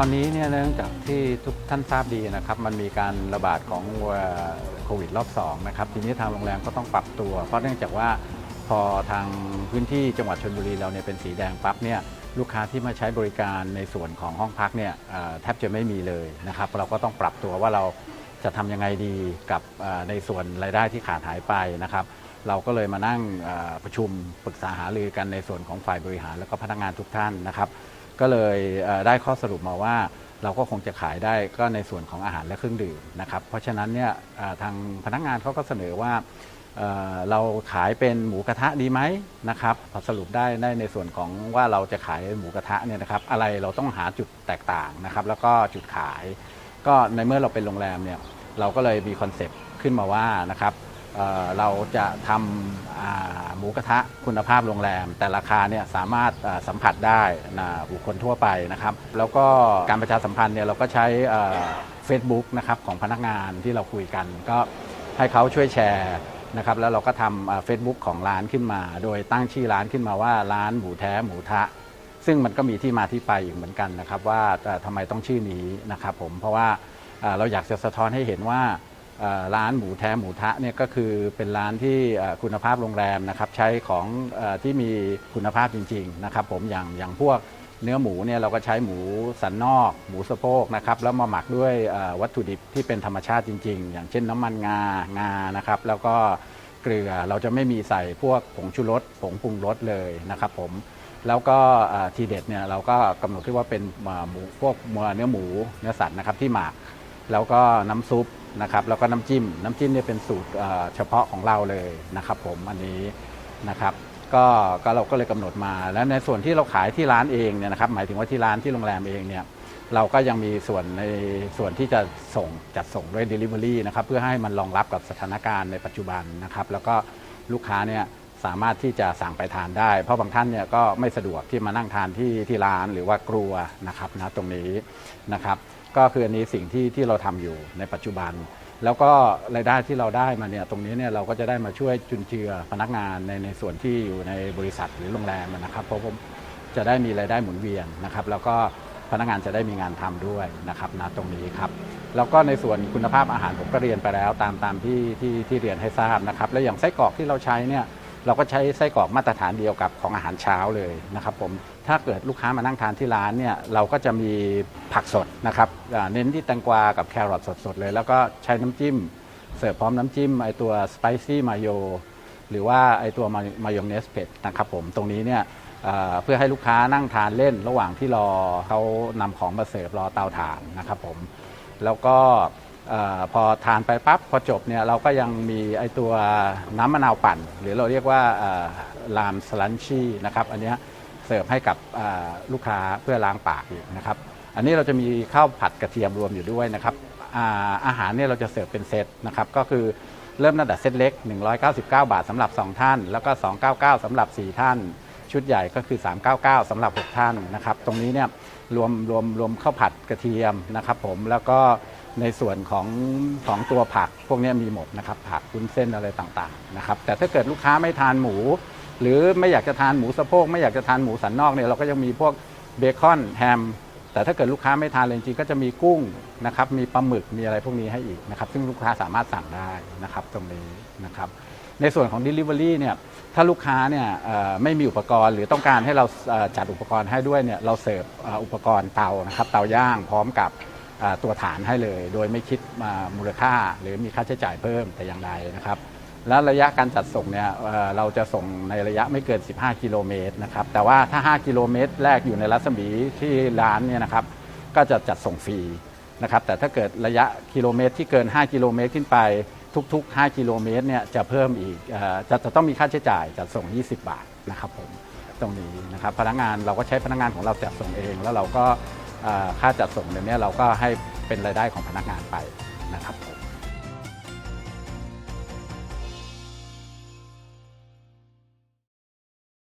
ตอนนี้เนี่ยเนื่องจากที่ทุกท่านทราบดีนะครับมันมีการระบาดของโควิดรอบ2นะครับทีนี้ทางโรงแรมก็ต้องปรับตัว เพราะเนื่องจากว่าพอทางพื้นที่จังหวัดชลบุรีเราเนี่ยเป็นสีแดงปั๊บเนี่ยลูกค้าที่มาใช้บริการในส่วนของห้องพักเนี่ยแทบจะไม่มีเลยนะครับเราก็ต้องปรับตัวว่าเราจะทำยังไงดีกับในส่วนรายได้ที่ขาดหายไปนะครับ เราก็เลยมานั่งประชุมปรึกษาหารือกันในส่วนของฝ่ายบริหาร แล้วก็พนักงานทุกท่านนะครับ ก็เลยได้ข้อสรุปมาว่าเราก็คงจะขายได้ก็ในส่วนของอาหารและเครื่องดื่มนะครับ เพราะฉะนั้นเนี่ยทางพนักงานเขาก็เสนอว่าเราขายเป็นหมูกระทะดีไหมนะครับพอสรุปได้ในส่วนของว่าเราจะขายหมูกระทะเนี่ยนะครับ อะไรเราต้องหาจุดแตกต่างนะครับ แล้วก็จุดขาย ก็ในเมื่อเราเป็นโรงแรมเนี่ยเราก็เลยมีคอนเซปต์ขึ้นมาว่านะครับ เราจะทำหมูกระทะคุณภาพโรงแรม แต่ราคาเนี่ยสามารถสัมผัสได้นะบุคคลทั่วไปนะครับ แล้วก็การประชาสัมพันธ์เนี่ยเราก็ใช้เฟซบุ๊กนะครับของพนักงานที่เราคุยกัน ก็ให้เขาช่วยแชร์นะครับแล้วเราก็ทำเฟซบุ๊กของร้านขึ้นมา โดยตั้งชื่อร้านขึ้นมาว่าร้านหมูแท้หมูทะ ซึ่งมันก็มีที่มาที่ไปอีกเหมือนกันนะครับว่าเอ่อทำไมต้องชื่อนี้นะครับผมเพราะว่าเราอยากจะสะท้อนให้เห็นว่า ร้านหมูแท้หมูทะเนี่ยก็คือเป็นร้านที่คุณภาพโรงแรมนะครับใช้ของอที่มีคุณภาพจริงๆนะครับผมอย่างอย่างพวกเนื้อหมูเนี่ยเราก็ใช้หมูสันนอก หมูสะโพกนะครับแล้วมาหมักด้วยวัตถุดิบที่เป็นธรรมชาติจริง ๆ อย่างเช่นน้ำมันงางานะครับแล้วก็เกลือเราจะไม่มีใส่พวกผงชูรสผงปรุงรสเลยนะครับผมแล้วก็ทีเด็ดเนี่ยเราก็กำหนดที่ว่าเป็นหมูพวกเนื้อหมูเนื้อสัตว์นะครับที่หมักแล้วก็น้ำซุป นะครับแล้วก็น้ำจิ้ม น้ำจิ้มเนี่ยเป็นสูตรเฉพาะของเราเลยนะครับผมอันนี้นะครับก็ก็เราก็เลยกำหนดมา แล้วในส่วนที่เราขายที่ร้านเองเนี่ยนะครับหมายถึงว่าที่ร้านที่โรงแรมเองเนี่ยเราก็ยังมีส่วนในส่วนที่จะส่งจัดส่งด้วย Delivery นะครับเพื่อให้มันรองรับกับสถานการณ์ในปัจจุบันนะครับแล้วก็ลูกค้าเนี่ย สามารถที่จะสั่งไปทานได้ เพราะบางท่านเนี่ยก็ไม่สะดวกที่มานั่งทานที่ที่ร้านหรือว่ากลัวนะครับนะตรงนี้นะครับก็คืออันนี้สิ่งที่ที่เราทำอยู่ในปัจจุบัน แล้วก็รายได้ที่เราได้มาเนี่ยตรงนี้เนี่ยเราก็จะได้มาช่วยจุนเจือพนักงานในในส่วนที่อยู่ในบริษัทหรือโรงแรมนะครับ เพราะผมจะได้มีรายได้หมุนเวียนนะครับ แล้วก็พนักงานจะได้มีงานทำด้วยนะครับนะตรงนี้ครับแล้วก็ในส่วนคุณภาพอาหารผมก็เรียนไปแล้วตามตามที่ที่ที่เรียนให้ทราบนะครับ แล้วอย่างไส้กรอกที่เราใช้เนี่ย เราก็ใช้ไส้กรอกมาตรฐานเดียวกับของอาหารเช้าเลยนะครับผมถ้าเกิดลูกค้ามานั่งทานที่ร้านเนี่ยเราก็จะมีผักสดนะครับเน้นที่แตงกวากับแครอทสดๆเลย แล้วก็ใช้น้ำจิ้ม เสิร์ฟพร้อมน้ำจิ้มไอตัวสไปซี่มาโยหรือว่าไอตัวมายองเนสเผ็ดนะครับผมตรงนี้เนี่ยเเพื่อให้ลูกค้านั่งทานเล่นระหว่างที่รอเขานำของมาเสิร์ฟรอเตาถ่านนะครับผมแล้วก็ พอทานไปปั๊บพอจบเนี่ยเราก็ยังมีไอตัวน้ำมะนาวปั่น หรือเราเรียกว่าลามสลันชีนะครับอันนี้เสิร์ฟให้กับลูกค้าเพื่อล้างปากอีกนะครับอันนี้เราจะมีข้าวผัดกระเทียมรวมอยู่ด้วยนะครับอาอาหารเนี่ยเราจะเสิร์ฟเป็นเซตนะครับก็คือเริ่มตั้งแต่เซตเล็ก 199 บาทสำหรับ 2 ท่าน แล้วก็ 299สำหรับ 4 ท่าน ชุดใหญ่ก็คือ 399สำหรับ 6 ท่านนะครับตรงนี้เนี่ยรวมรวมรวมข้าวผัดกระเทียมนะครับผมแล้วก็ ในส่วนของของตัวผักพวกนี้มีหมดนะครับ ผักวุ้นเส้นอะไรต่างๆนะครับ แต่ถ้าเกิดลูกค้าไม่ทานหมู หรือไม่อยากจะทานหมูสะโพกไม่อยากจะทานหมูสันนอกเนี่ยเราก็ยังมีพวกเบคอนแฮมแต่ถ้าเกิดลูกค้าไม่ทานเลยจริงก็จะมีกุ้งนะครับมีปลาหมึกมีอะไรพวกนี้ให้อีกนะครับ ซึ่งลูกค้าสามารถสั่งได้นะครับตรงนี้นะครับ ในส่วนของ Delivery เนี่ยถ้าลูกค้าเนี่ยไม่มีอุปกรณ์ หรือต้องการให้เราจัดอุปกรณ์ให้ด้วยเนี่ยเราเสิร์ฟอุปกรณ์เตานะครับเตาย่างพร้อมกับ ตัวฐานให้เลย โดยไม่คิดมามูลค่าหรือมีค่าใช้จ่ายเพิ่มแต่อย่างใดนะครับแล้วระยะการจัดส่งเนี่ยเราจะส่งในระยะไม่เกิน 15 กิโลเมตรนะครับแต่ว่าถ้า 5 กิโลเมตร แรกอยู่ในรัศมีที่ร้านเนี่ยนะครับก็จะจัดส่งฟรีนะครับแต่ถ้าเกิดระยะกิโลเมตรที่เกิน 5 กิโลเมตรขึ้นไปทุกๆ 5 กิโลเมตรเนี่ยจะเพิ่มอีกจะจะต้องมีค่าใช้จ่ายจัดส่ง 20 บาทนะครับผมตรงนี้นะครับพนักงานเราก็ใช้พนักงานของเราจัดส่งเอง แล้วเราก็ ค่าจัดส่งเนี่ยเราก็ให้เป็นรายได้ของพนักงานไปนะครับผม